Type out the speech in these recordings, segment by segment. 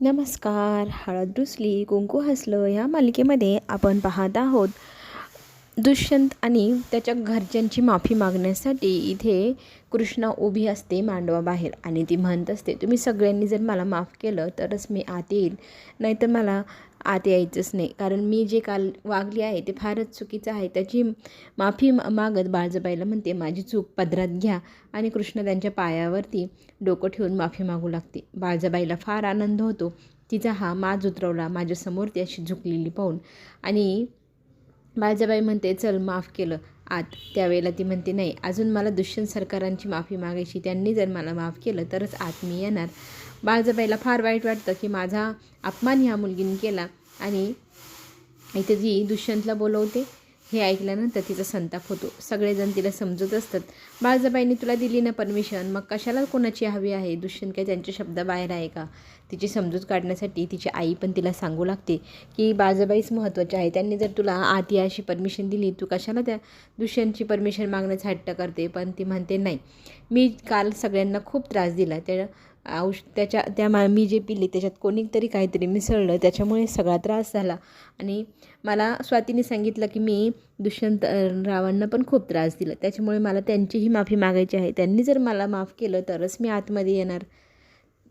नमस्कार. हळद रुसली कुंकू हसलं ह्या मालिकेमध्ये आपण पाहत आहोत. दुष्यंत आणि त्याच्या घरच्यांची माफी मागण्यासाठी इथे कृष्णा उभी असते मांडवाबाहेर आणि ती म्हणत असते तुम्ही सगळ्यांनी जर मला माफ केलं तरच मी आत येईल. नाहीतर मला आत यायचंच नाही. कारण मी जे काल वागली आहे ते फारच चुकीचं आहे. त्याची माफी मागत बाळजाबाईला म्हणते माझी चूक पदरात घ्या आणि कृष्ण त्यांच्या पायावरती डोकं ठेवून माफी मागू लागते. बाळजाबाईला फार आनंद होतो. तिचा हा माज उतरवला माझ्यासमोर ती अशी झुकलेली पाहून. आणि बाळजाबाई म्हणते चल माफ केलं. आत त्यावेळेला ती म्हणते नाही अजून मला दुष्यंत सरकारांची माफी मागायची. त्यांनी जर मला माफ केलं तरच आत मी येणार. बाळजबाईला फार वाईट वाटतं की माझा अपमान ह्या मुलगीने केला. आणि इथे जी दुष्यंतला बोलवते हे ऐकल्यानंतर तिचा संताप होतो. सगळेजण तिला समजत असतात. बाळजाबाईंनी तुला दिली ना परमिशन? मग कशाला कोणाची हवी आहे? दुष्यंत काय त्यांच्या शब्दाबाहेर आहे का? तिची समजूत काढण्यासाठी तिची आई पण तिला सांगू लागते की बाळजबाईच महत्त्वाची आहे. त्यांनी जर तुला आत अशी परमिशन दिली तू कशाला त्या दुष्यंतची परमिशन मागण्याचा हट्ट करते? पण ती म्हणते नाही. मी काल सगळ्यांना खूप त्रास दिला. त्या औष त्याच्या त्या मा मी जे पिले त्याच्यात कोणीतरी काहीतरी मिसळलं त्याच्यामुळे सगळा त्रास झाला. आणि मला स्वातीने सांगितलं की मी दुष्यंत रावांना पण खूप त्रास दिला. त्याच्यामुळे मला त्यांचीही माफी मागायची आहे. त्यांनी जर मला माफ केलं तरच मी आतमध्ये येणार.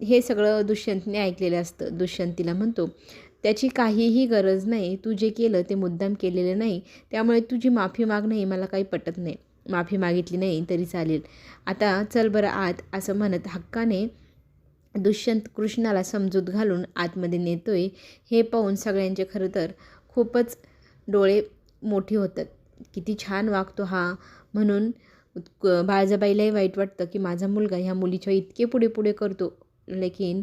हे सगळं दुष्यंतने ऐकलेलं असतं. दुष्यंतीला म्हणतो त्याची काहीही गरज नाही. तू जे केलं ते मुद्दाम केलेलं नाही. त्यामुळे तुझी माफी मागणं हे मला काही पटत नाही. माफी मागितली नाही तरी चालेल. आता चल बरं आत असं म्हणत हक्काने दुष्यंत कृष्णाला समजूत घालून आतमध्ये नेतोय हे पाहून सगळ्यांचे खरं तर खूपच डोळे मोठे होतात. किती छान वागतो हा. म्हणून क- बाळजाबाईलाही वाईट वाटतं की माझा मुलगा ह्या मुलीच्या इतके पुढे पुढे करतो. लेकिन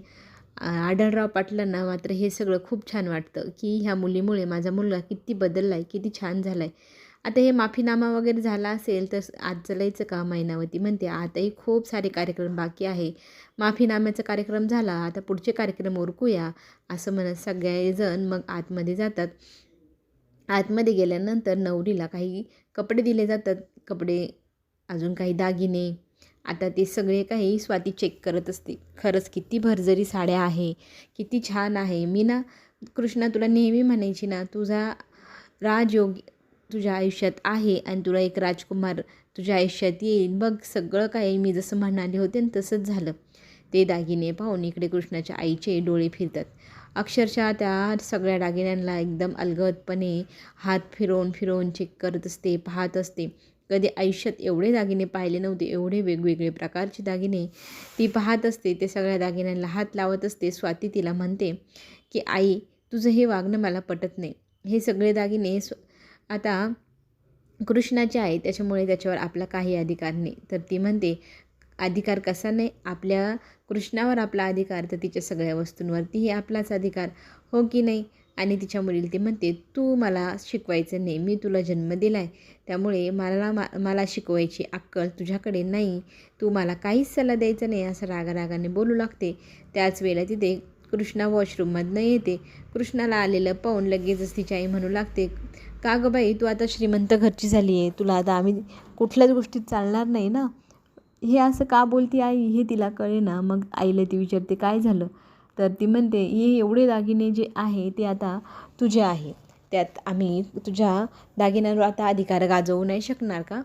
आ- आढळराव पाटलांना मात्र हे सगळं खूप छान वाटतं की ह्या मुलीमुळे माझा मुलगा किती बदलला आहे किती छान झाला आहे आता हे माफीनामा वगैरे झाला असेल तर आज चलायचं का मैनावती? म्हणते आताही खूप सारे कार्यक्रम बाकी आहे. माफीनाम्याचा कार्यक्रम झाला आता पुढचे कार्यक्रम ओरकूया असं म्हणत सगळेजण मग आतमध्ये जातात. आतमध्ये गेल्यानंतर नवरीला काही कपडे दिले जातात. कपडे अजून काही दागिने. आता ते सगळे काही स्वाती चेक करत असते. खरंच किती भरजरी साड्या आहे किती छान आहे. मी ना कृष्णा तुला नेहमी म्हणायची ना तुझा राजयोग तुझ्या आयुष्यात आहे आणि तुला एक राजकुमार तुझ्या आयुष्यात येईल बघ सगळं काही मी जसं म्हणाले होते ना तसंच झालं. ते दागिने पाहून इकडे कृष्णाच्या आईचे डोळे फिरतात. अक्षरशः त्या सगळ्या दागिन्यांना एकदम अलगदपणे हात फिरवून फिरवून चेक करत असते पाहत असते. कधी आयुष्यात एवढे दागिने पाहिले नव्हते एवढे वेगवेगळे प्रकारचे दागिने. ती पाहत असते ते सगळ्या दागिन्यांना हात लावत असते. स्वाती तिला म्हणते की आई तुझं हे वागणं मला पटत नाही. हे सगळे दागिने स्व आता कृष्णाचे आहे त्याच्यामुळे त्याच्यावर आपला काही अधिकार नाही. तर ती म्हणते अधिकार कसा नाही? आपल्या कृष्णावर आपला अधिकार तर तिच्या सगळ्या वस्तूंवरतीही आपलाच अधिकार. हो की नाही? आणि तिच्या मुलीला ती म्हणते तू मला शिकवायचं नाही. मी तुला जन्म दिला आहे त्यामुळे मला मा मला शिकवायची अक्कल तुझ्याकडे नाही. तू मला काहीच सल्ला द्यायचा नाही असं रागारागाने बोलू लागते. त्याच वेळेला तिथे कृष्णा वॉशरूममधनं येते. कृष्णाला आलेलं पाहून लगेचच तिची आई म्हणू लागते का गं बाई तू आता श्रीमंत घरची झाली आहे. तुला आता आम्ही कुठल्याच गोष्टीत चालणार नाही ना? हे असं का बोलती आई? हे तिला कळे ना मग आईला ती विचारते काय झालं? तर ती म्हणते हे एवढे दागिने जे आहे ते आता तुझे आहे. त्यात आम्ही तुझ्या दागिन्यांवर आता अधिकार गाजवू नाही शकणार का?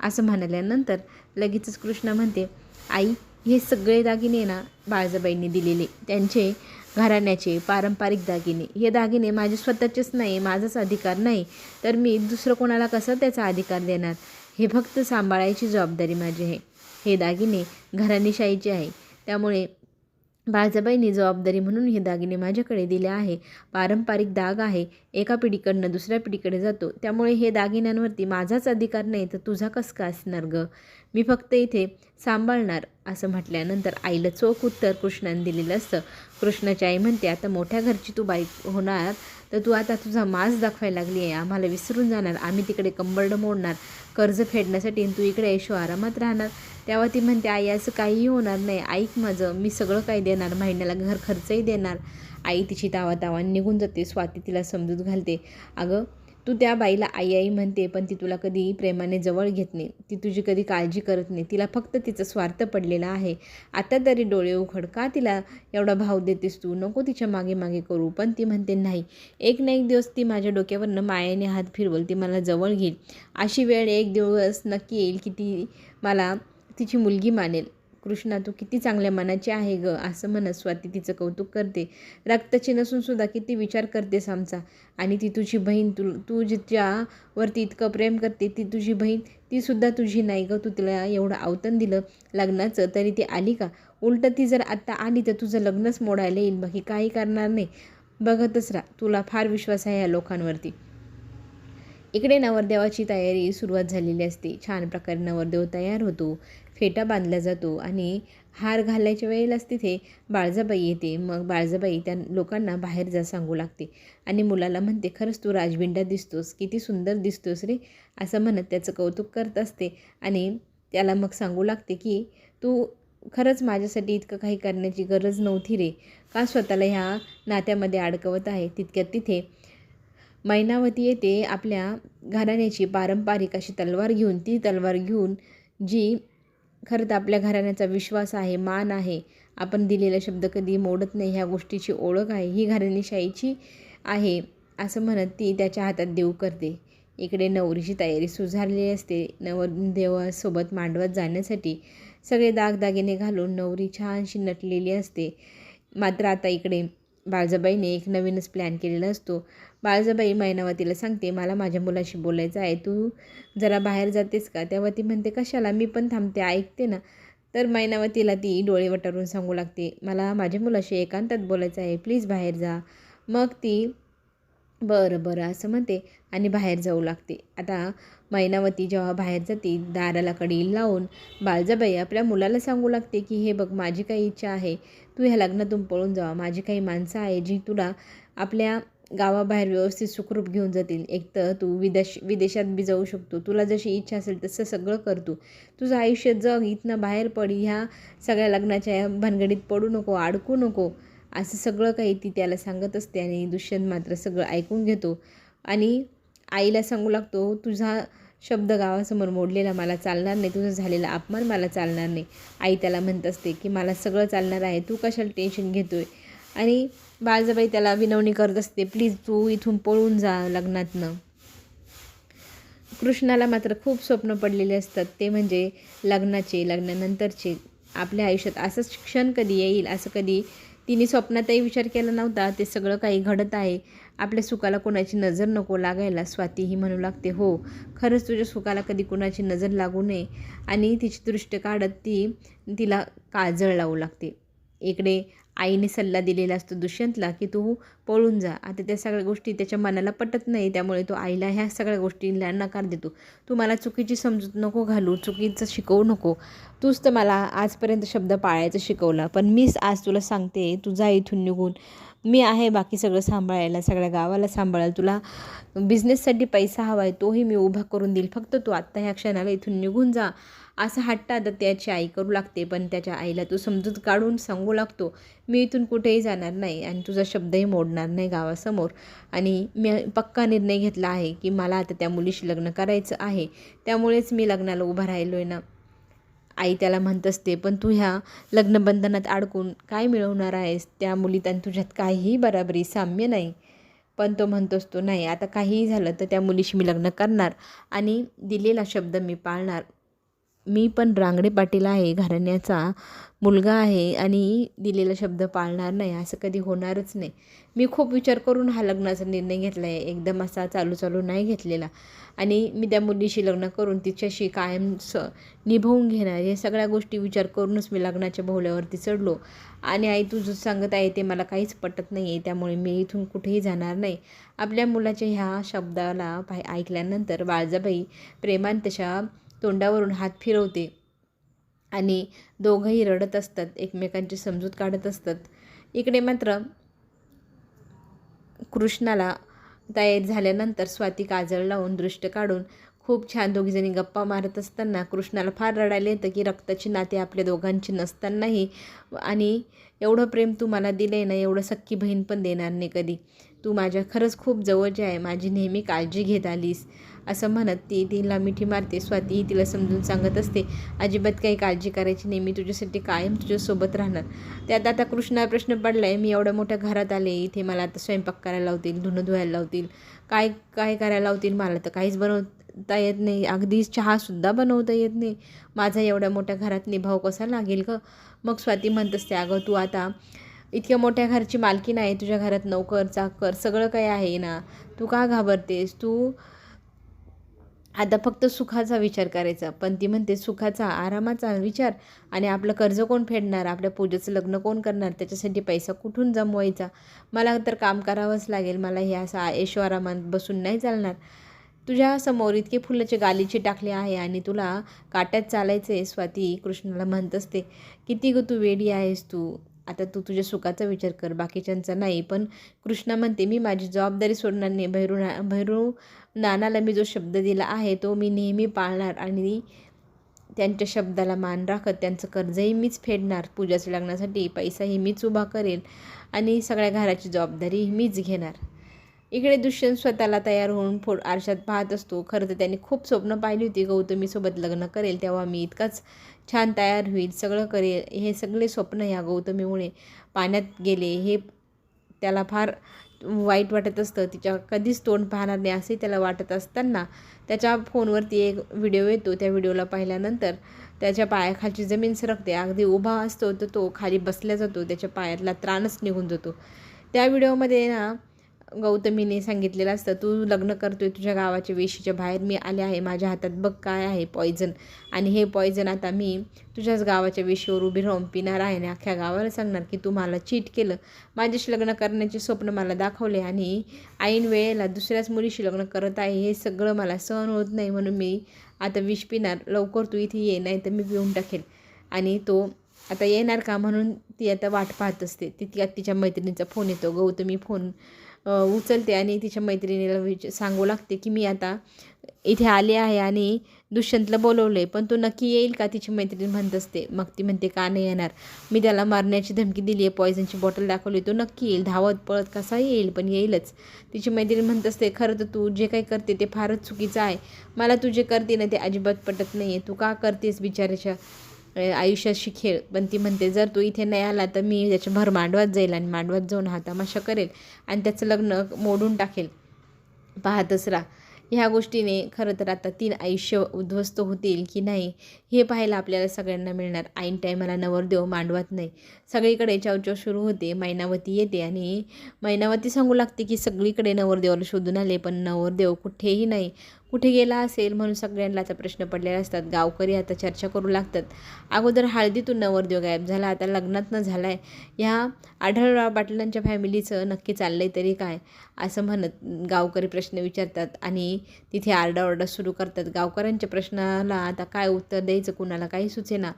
असं म्हणाल्यानंतर लगेचच कृष्णा म्हणते आई हे सगळे दागिने ना बाळजाबाईंनी दिलेले. त्यांचे घराण्याचे पारंपरिक दागिने. हे दागिने माझे स्वतःचेच नाही माझाच अधिकार नाही. तर मी दुसरं कोणाला कसं त्याचा अधिकार देणार? हे फक्त सांभाळायची जबाबदारी माझी आहे. हे दागिने घराणेशाहीचे आहे. त्यामुळे बाळजाबाईंनी जबाबदारी म्हणून हे दागिने माझ्याकडे दिले आहे. पारंपरिक दाग आहे. एका पिढीकडनं दुसऱ्या पिढीकडे जातो. त्यामुळे हे दागिन्यांवरती माझाच अधिकार नाही तर तुझा कसं का असणार ग? मी फक्त इथे सांभाळणार असं म्हटल्यानंतर आईला चोख उत्तर कृष्णाने दिलेलं असतं. कृष्णाची आई म्हणते आता मोठ्या घरची तू बाई होणार तर तू आता तुझा मास दाखवायला लागली आहे. आम्हाला विसरून जाणार. आम्ही तिकडे कंबरडं मोडणार कर्ज फेडण्यासाठी आणि तू इकडे ऐशो आरामात राहणार. तेव्हा ती म्हणते आई असं काहीही होणार नाही. ऐक माझं. मी सगळं काही देणार. महिन्याला घर खर्चही देणार. आई तिची तावा तावा निघून जाते. स्वाती तिला समजूत घालते. अगं तू त्या बाईला आई आई म्हणते पण ती तुला कधी प्रेमाने जवळ घेत नाही. ती तुझी कधी काळजी करत नाही. तिला फक्त तिचा स्वार्थ पडलेला आहे. आता तरी डोळे उघड. का तिला एवढा भाव देतेस तू? नको तिच्यामागे मागे करू. पण ती म्हणते नाही. एक ना एक दिवस ती माझ्या डोक्यावरनं मायेने हात फिरवल. ती मला जवळ घेईल. अशी वेळ एक दिवस नक्की येईल की ती मला तिची मुलगी मानेल. कृष्णा तू किती चांगल्या मनाची आहे ग असं म्हणत स्वाती तिचं कौतुक करते. रक्ताची नसूनसुद्धा किती विचार करतेस आमचा. आणि ती तुझी बहीण तू तू जिच्यावरती इतकं प्रेम करते ती तुझी बहीण ती सुद्धा तुझी नाही ग. तू तिला एवढं आवतन दिलं लग्नाचं तरी ती आली का? उलटं ती जर आत्ता आली तर तुझं लग्नच मोडायला येईल बाकी काही करणार नाही. बघतच राहा तुला फार विश्वास आहे या लोकांवरती. इकडे नवरदेवाची तयारी सुरुवात झालेली असते. छान प्रकारे नवरदेव तयार होतो. फेटा बांधला जातो आणि हार घालायच्या वेळेलाच तिथे बाळजाबाई येते. मग बाळजाबाई त्या लोकांना बाहेर जा सांगू लागते आणि मुलाला म्हणते खरंच तू राजबिंडा दिसतोस किती सुंदर दिसतोस रे असं म्हणत त्याचं कौतुक करत असते आणि त्याला मग सांगू लागते की तू खरंच माझ्यासाठी इतकं काही करण्याची गरज नव्हती रे. का स्वतःला ह्या नात्यामध्ये अडकवत आहे? तितक्यात तिथे मैनावती येते आपल्या घराण्याची पारंपरिक अशी तलवार घेऊन. ती तलवार घेऊन जी खरं तर आपल्या घराण्याचा विश्वास आहे मान आहे. आपण दिलेला शब्द कधी मोडत नाही ह्या गोष्टीची ओळख आहे. ही घराणेशाहीची आहे असं म्हणत ती त्याच्या हातात देऊ करते. इकडे नवरीची तयारी सुधारलेली असते. नवरदेवासोबत मांडवत जाण्यासाठी सगळे दागदागिने घालून नवरी छानशी नटलेली असते. मात्र आता इकडे बाळजाबाईने एक नवीनच प्लॅन केलेला असतो. बाळजाबाई मैनावतीला सांगते मला माझ्या मुलाशी बोलायचं आहे तू जरा बाहेर जातेस का? तेव्हा ती म्हणते कशाला? मी पण थांबते ऐकते ना. तर मैनावतीला ती डोळे वटारून सांगू लागते मला माझ्या मुलाशी एकांतात बोलायचं आहे प्लीज बाहेर जा. मग ती बरं बरं असं म्हणते आणि बाहेर जाऊ लागते. आता मैनावती जेव्हा बाहेर जाते दाराला कडी लावून बाळजाबाई आपल्या मुलाला सांगू लागते की हे बघ माझी काही इच्छा आहे तू ह्या लग्नातून पळून जावा माझी काही माणसं आहे जी तुला आपल्या गावाबाहेर व्यवस्थित सुखरूप घेऊन जातील. एक तर तू विदेश विदेशात बी जाऊ शकतो. तुला जशी इच्छा असेल तसं सगळं करतो तुझं आयुष्य जग इथनं बाहेर पड. ह्या सगळ्या लग्नाच्या भानगडीत पडू नको अडकू नको. असं सगळं काही ती त्याला सांगत असते आणि दुष्यंत मात्र सगळं ऐकून घेतो. आणि आईला सांगू लागतो तुझा शब्द गावासमोर मोडलेला मला चालणार नाही. तुझा झालेला अपमान मला चालणार नाही. आई त्याला म्हणत असते की मला सगळं चालणार आहे. तू कशाला टेन्शन घेतो आहे आणि बाळजाबाई त्याला विनवणी करत असते प्लीज तू इथून पळून जा लग्नातनं. कृष्णाला मात्र खूप स्वप्न पडलेले असतात ते म्हणजे लग्नाचे लग्नानंतरचे. आपल्या आयुष्यात असंच क्षण कधी येईल असं कधी तिने स्वप्नातही विचार केला नव्हता. ते सगळं काही घडत आहे. आपल्या सुखाला कोणाची नजर नको लागायला स्वाती ही म्हणू लागते हो खरंच तुझ्या सुखाला कधी कोणाची नजर लागू नये. आणि तिची दृष्ट काढत ती तिला काजळ लावू लागते. इकडे आईने सल्ला दिलेला असतो दुष्यंतला की तू पळून जा. आता त्या सगळ्या गोष्टी त्याच्या मनाला पटत नाही त्यामुळे तो आईला ह्या सगळ्या गोष्टींना नकार देतो. तू मला चुकीची समजूत नको घालू चुकीचं शिकवू नको. तूच तर मला आजपर्यंत शब्द पाळायचं शिकवला पण मीच आज तुला सांगते तू जा इथून निघून मी आहे बाकी सगळं सांभाळायला सगळ्या गावाला सांभाळायला तुला बिझनेससाठी पैसा हवा आहे तोही मी उभा करून देईल. फक्त तू आत्ता ह्या क्षणाला इथून निघून जा. असं हट्ट आता त्याची आई करू लागते पण त्याच्या आईला तो समजूत काढून सांगू लागतो मी इथून कुठेही जाणार नाही आणि तुझा शब्दही मोडणार नाही गावासमोर. आणि मी पक्का निर्णय घेतला आहे की मला आता त्या मुलीशी लग्न करायचं आहे. त्यामुळेच मी लग्नाला उभा राहिलो आहे ना. आई त्याला म्हणत असते पण तू ह्या लग्नबंधनात अडकून काय मिळवणार आहेस? त्या मुलीत आणि तुझ्यात काहीही बराबरी साम्य नाही. पण तो म्हणत असतो नाही आता काहीही झालं तर त्या मुलीशी मी लग्न करणार आणि दिलेला शब्द मी पाळणार. मी पण रांगडे पाटील आहे घराण्याचा मुलगा आहे आणि दिलेला शब्द पाळणार नाही असं कधी होणारच नाही. मी खूप विचार करून हा लग्नाचा निर्णय घेतला आहे एकदम असा चालू चालू नाही घेतलेला. आणि मी त्या मुलीशी लग्न करून तिच्याशी कायम स निभवून घेणार या सगळ्या गोष्टी विचार करूनच मी लग्नाच्या भोवल्यावरती चढलो. आणि आई तू जो सांगत आहे ते मला काहीच पटत नाही आहे त्यामुळे मी इथून कुठेही जाणार नाही. आपल्या मुलाच्या ह्या शब्दाला पाय ऐकल्यानंतर बाळजाबाई प्रेमान तशा तोंडावरून हात फिरवते. आणि दोघंही रडत असतात एकमेकांची समजूत काढत असतात. इकडे मात्र कृष्णाला तयार झाल्यानंतर स्वाती काजळ लावून दृष्ट काढून खूप छान दोघीजणी गप्पा मारत असताना कृष्णाला फार रडायला येतं की रक्ताची नाते आपल्या दोघांची नसतानाही. आणि एवढं प्रेम तू मला दिलं आहे ना एवढं सख्खी बहीण पण देणार नाही कधी. तू माझ्या खरंच खूप जवळची आहे माझी नेहमी काळजी घेत आलीस. असं म्हणत ती तिला मिठी मारते. स्वाती तिला समजून सांगत असते अजिबात काही काळजी करायची नाही. मी तुझ्यासाठी कायम तुझ्यासोबत राहणार. त्यात आता कृष्णा प्रश्न पडला आहे मी एवढ्या मोठ्या घरात आले इथे मला आता स्वयंपाक करायला लावतील धुणं धुवायला लावतील. काय काय करायला लावतील? मला तर काहीच बनवता येत नाही. अगदी चहासुद्धा बनवता येत नाही. माझा एवढ्या मोठ्या घरात निभाव कसा लागेल ग? मग स्वाती म्हणत असते अगं तू आता इतक्या मोठ्या घरची मालकी नाही तुझ्या घरात नोकर चाकर सगळं काही आहे ना. तू का घाबरतेस? तू आता फक्त सुखाचा विचार करायचा. पण ती म्हणते सुखाचा आरामाचा विचार आणि आपलं कर्ज कोण फेडणार? आपल्या पूजेचं लग्न कोण करणार? त्याच्यासाठी पैसा कुठून जमवायचा? मला तर काम करावंच लागेल. मला हे असं ऐशोआरामात बसून नाही चालणार. तुझ्या समोर इतके फुलाचे गालीचे टाकले आहे आणि तुला काट्यात चालायचं आहे स्वाती कृष्णाला म्हणत असते किती ग तू वेडी आहेस तू. आता तू तुझ्या सुखाचा विचार कर. बाकीच्यांचा नाही. पण कृष्णा म्हणते मी माझी जबाबदारी सोडणार नाही. भैरू ना भैरू नानाला मी जो शब्द दिला आहे तो मी नेहमी पाळणार आणि त्यांच्या शब्दाला मान राखत त्यांचं कर्जही मीच फेडणार पूजाच्या लग्नासाठी पैसाही मीच उभा करेल आणि सगळ्या घराची जबाबदारी मीच घेणार. इकडे दुष्यंत स्वतःला तयार होऊन फो आरशात पाहत असतो. खरं तर त्याने खूप स्वप्न पाहिली होती. गौतमीसोबत लग्न करेल तेव्हा मी इतकाच छान तयार होईल सगळं करेल. हे सगळे स्वप्न ह्या गौतमीमुळे पाण्यात गेले. हे त्याला फार वाईट वाटत असतं तिच्या कधीच तोंड पाहणार नाही असे त्याला वाटत असताना त्याच्या फोनवरती एक व्हिडिओ येतो त्या व्हिडिओला पाहिल्यानंतर त्याच्या पायाखालची जमीन सरकते अगदी उभा असतो तर तो खाली बसल्या जातो त्याच्या पायातला त्राणच निघून जातो. त्या व्हिडिओमध्ये ना गौतमीने सांगितलेलं असतं तू लग्न करतोय तुझ्या गावाच्या वेशीच्या बाहेर मी आले आहे माझ्या हातात बघ काय आहे पॉयझन आणि हे पॉयझन आता मी तुझ्याच गावाच्या वेशीवर उभी राहून पिणार आहे आणि अख्ख्या गावाला सांगणार की तू मला चीट केलं. माझ्याशी लग्न करण्याचे स्वप्न मला दाखवले आणि ऐन वेळेला दुसऱ्याच मुलीशी लग्न करत आहे हे सगळं मला सहन होत नाही म्हणून मी आता विष पिणार. लवकर तू इथे ये नाही तर मी पिऊन टाकेल. आणि तो आता येणार का? म्हणून ती आता वाट पाहत असते. ती तिच्या मैत्रिणीचा फोन येतो. गौतमी फोन उचलते आणि तिच्या मैत्रिणीला विच सांगू लागते की मी आता इथे आले आहे आणि दुष्यंतला बोलवलं आहे पण तो नक्की येईल का? तिची मैत्रीण म्हणत असते. मग ती म्हणते का नाही येणार? मी त्याला मारण्याची धमकी दिली आहे पॉयझनची बॉटल दाखवली तो नक्की येईल. धावत पळत कसा येईल? पण येईलच. तिची मैत्रीण म्हणत असते खरं तर तू जे काही करते ते फारच चुकीचं आहे. मला तू जे करते ना ते अजिबात पटत नाही आहे तू का करतेस बिचाराच्या आयुष्याशी खेळ पण ती म्हणते जर तू इथे नाही आला तर मी त्याच्या भर मांडवात जाईल आणि मांडवात जाऊन हा तमाशा करेल आणि त्याचं लग्न मोडून टाकेल. पाहतच राहा. ह्या गोष्टीने खरं तर आता तीन आयुष्य उद्ध्वस्त होतील की नाही हे पाहायला आपल्याला सगळ्यांना मिळणार. ऐन टायमाला नवरदेव मांडवत नाही. सगळीकडे चावचाव सुरू होते मैनावती येते आणि मैनावती सांगू लागते की सगळीकडे नवरदेवाला शोधून आले पण नवरदेव कुठेही नाही. कुठे गेला असेल म्हणून सगळ्यांना आता प्रश्न पडलेले असतात. गावकरी आता चर्चा करू लागतात. अगोदर हळदीतून नवरदेव गायब झाला आता लग्नात न झाला आहे ह्या आढळराव पाटलांच्या फॅमिलीचं नक्की चाललं आहे तरी काय? असं म्हणत गावकरी प्रश्न विचारतात आणि तिथे आरडाओरडा सुरू करतात. गावकऱ्यांच्या प्रश्नाला आता काय उत्तर द्यायचं? कुणाला काही सुचेना.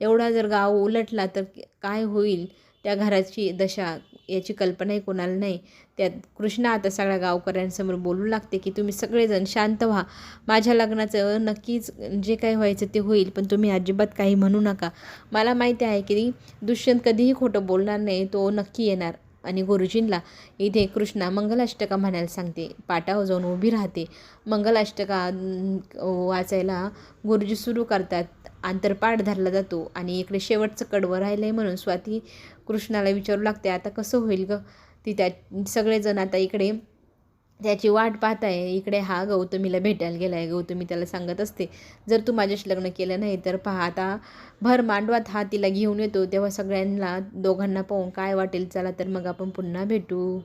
एवढा जर गाव उलटला तर काय होईल? त्या घराची दशा याची कल्पनाही कोणाला नाही. त्यात कृष्णा आता सगळ्या गावकऱ्यांसमोर बोलू लागते की तुम्ही सगळेजण शांत व्हा. माझ्या लग्नाचं नक्कीच जे काही व्हायचं ते होईल पण तुम्ही अजिबात काही म्हणू नका. मला माहिती आहे की दुष्यंत कधीही खोटं बोलणार नाही तो नक्की येणार. आणि गुरुजींला इथे कृष्णा मंगलाष्टका म्हणायला सांगते. पाटावर जाऊन उभी राहते. मंगलाष्टका वाचायला गुरुजी सुरू करतात. आंतरपाठ धरला जातो आणि इकडे शेवटचं कडवं राहिलं आहे म्हणून स्वाती कृष्णाला विचारू लागते आता कसं होईल ग? ती त्या सगळेजण आता इकडे त्याची वाट पाहत आहे इकडे हा गौतमीला भेटायला गेला आहे गौतमी त्याला सांगत असते जर तू माझ्याशी लग्न केलं नाही तर पहा आता भर मांडवात हा तिला घेऊन येतो. तेव्हा सगळ्यांना दोघांना पाहून काय वाटेल? चला तर मग आपण पुन्हा भेटू.